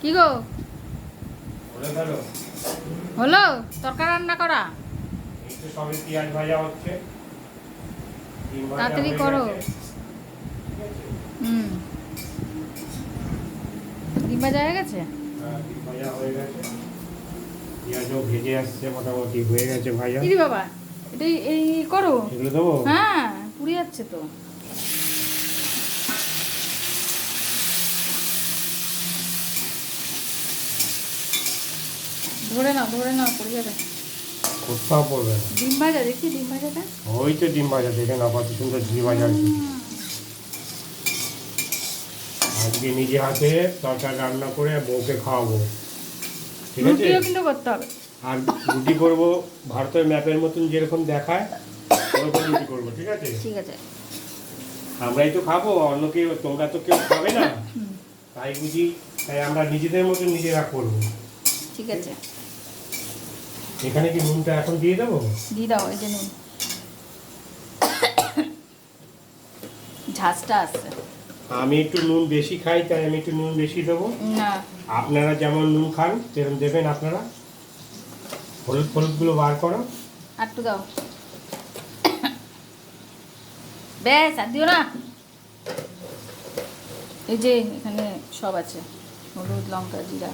কি গো? হলো? তরকারি রান্না করা? এই তো সবে পেঁয়াজ ভাজা হচ্ছে ডিম ভাজা তাড়াতাড়ি করো। হুম। ডিম ভাজা হয়ে গেছে? হ্যাঁ, ডিম ভাজা হয়ে গেছে। পেঁয়াজও ভেজে আসছে মোটামুটি হয়ে গেছে ভাজা। বাবা এটা এই করো। এগুলো দেবো? হ্যাঁ পুড়ে যাচ্ছে তো। ধরে নাও ধরে নাও পড়ে যাবে কোথাও পড়বে না। ডিম ভাজা দেখি ডিম ভাজাটা ওই তো ডিম ভাজা দেখে না কত সুন্দর ঘি ভাজা আজকে নিজে হাতে তরকারি রান্না করে বউকে খাওয়াবো। ঠিক আছে? কিন্তু করতে হবে। আর রুটি করব ভারতের ম্যাপের মতন যেরকম দেখায় ওরকম রুটি করব ঠিক আছে? ঠিক আছে। আমরাই তো খাব অন্য কেউ তোমরা তো কেউ খাবে না। তাই বুঝি তাই আমরা নিজেদের মতো নিজেরা করব। ঠিক আছে। এখানে কি নুনটা এখন দিয়ে দেবো? দিয়ে দাও এই যে নুন। ঝাঁজটা আসছে আমি একটু নুন বেশি খাই তাই আমি একটু নুন বেশি দেবো। না। আপনারা যেমন নুন খান সেরকম দেবেন আপনারা। হলুদ হলুদগুলো বার করো। একটু দাও। ব্যাস আর দিও না। এই যে এখানে সব আছে। হলুদ লঙ্কা জিরা।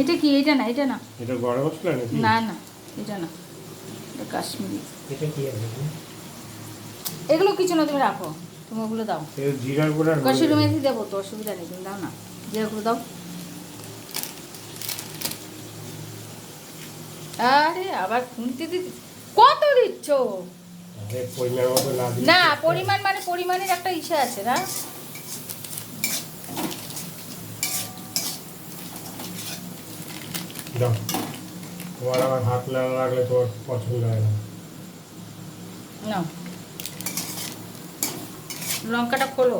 এটা কি? এটা না এটা না। এটা গরম মশলা নাকি? না না এটা না। এটা কাশ্মীরি। এটা কি আছে এগুলো কিছু না তুমি রাখো। তুমি ওগুলো দাও। এটা জিরার গুঁড়া কষুরি মেথি দেবো তো অসুবিধা নেই তুমি দাও না। যেগুলো দাও। আরে আবার খুনতে দিতে কত দিচ্ছ? আরে পরিমাণ মতো না না পরিমাণ মানে পরিমাণের একটা ইসে আছে না? দাও তোমার আমার হাত না লাগলে তোমার পছন্দ হয় না। লঙ্কাটা খোলো।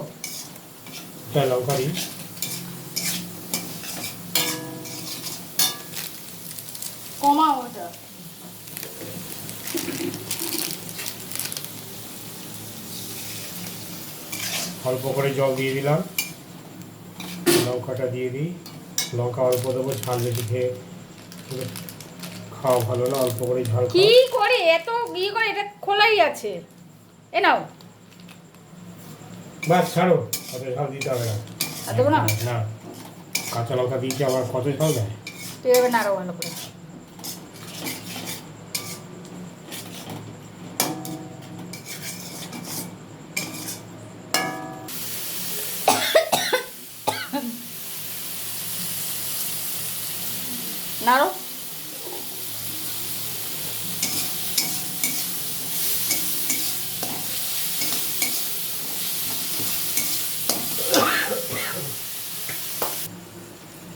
এটা লঙ্কা দিই। কমাও ওটা। অল্প করে জল দিয়ে দিলাম। লঙ্কাটা দিয়ে দিই। লঙ্কা অল্প দেবো ঝাল বেশি খেয়ে খাওয়া ভালো না অল্প করে ঝাল কি করে? এত কি করে এটা খোলাই আছে। এ নাও। বাস ছাড়ো। কত ঝাল দিতে হবে না। আর দেবো না? না। কাঁচা লঙ্কা দিয়েছি আবার কত ঝাল দেয়? তুই এবার নাড়ো ভালো করে। নাড়ো।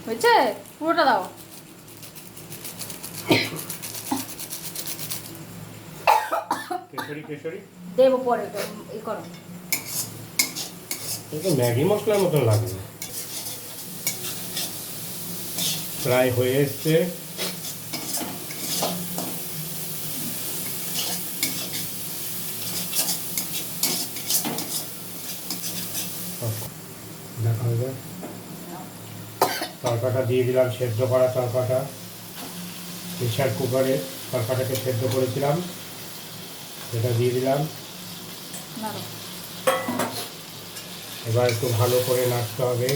হয়েছে? পুরোটা দাও। দেবো পরে ই করো। ম্যাগি মশলার মতন লাগবে প্রায় হয়ে এসছে। দেখা হবে তরকাটা দিয়ে দিলাম সেদ্ধ করা তরকাটা। প্রেশার কুকারে তরকাটাকে সেদ্ধ করেছিলাম। সেটা দিয়ে দিলাম। এবার একটু ভালো করে নাড়তে হবে।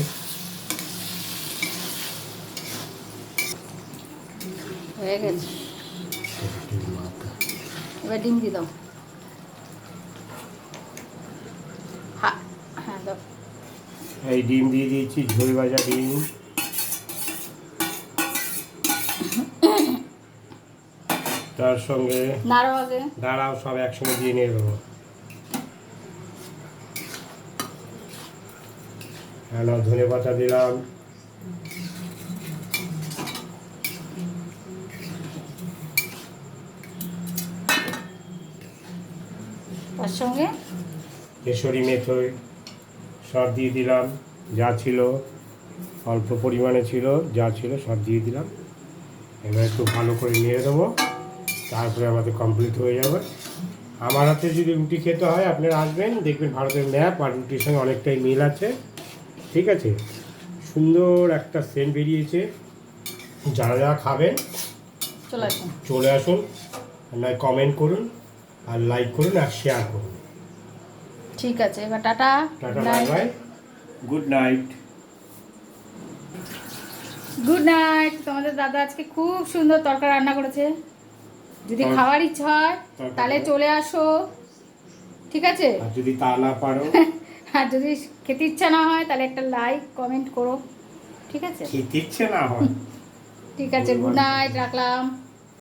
হয়ে গেছে। এবার ডিম দিয়ে দাও। হ্যাঁ দাও। এই ডিম দিয়ে দিয়েছি ঝোল ভাজা ডিম। তার সঙ্গে দাঁড়াও সব একসঙ্গে দিয়ে নিয়ে দেবো হ্যালো ধনে পাতা দিলাম। তার সঙ্গে? কেশরি মেথই সব দিয়ে দিলাম যা ছিল অল্প পরিমাণে ছিল যা ছিল সব দিয়ে দিলাম। এবার একটু ভালো করে নিয়ে দেবো তারপরে আমাদের কমপ্লিট হয়ে যাবে। আমার হাতে যদি রুটি খেতে হয় আপনারা আসবেন দেখবেন ভারতের ম্যাপ আর রুটির সঙ্গে অনেকটাই মিল আছে। ঠিক আছে? সুন্দর একটা সেন্ট বেরিয়েছে। যারা যারা খাবেন চলে আসুন। চলে আসুন নয় কমেন্ট করুন। আর লাইক করুন আর শেয়ার করুন। ঠিক আছে এবার tata. Tata bye bye good night good night তোমাদের দাদা আজকে খুব সুন্দর তরকারি রান্না করেছে। যদি খাওয়ার ইচ্ছা হয় তাহলে চলে আসো। ঠিক আছে? আর যদি তা না পারো। আর যদি খেতে ইচ্ছা না হয় তাহলে একটা লাইক কমেন্ট করো। ঠিক আছে? খেতে ইচ্ছে না হয়। ঠিক আছে গুড নাইট রাখলাম।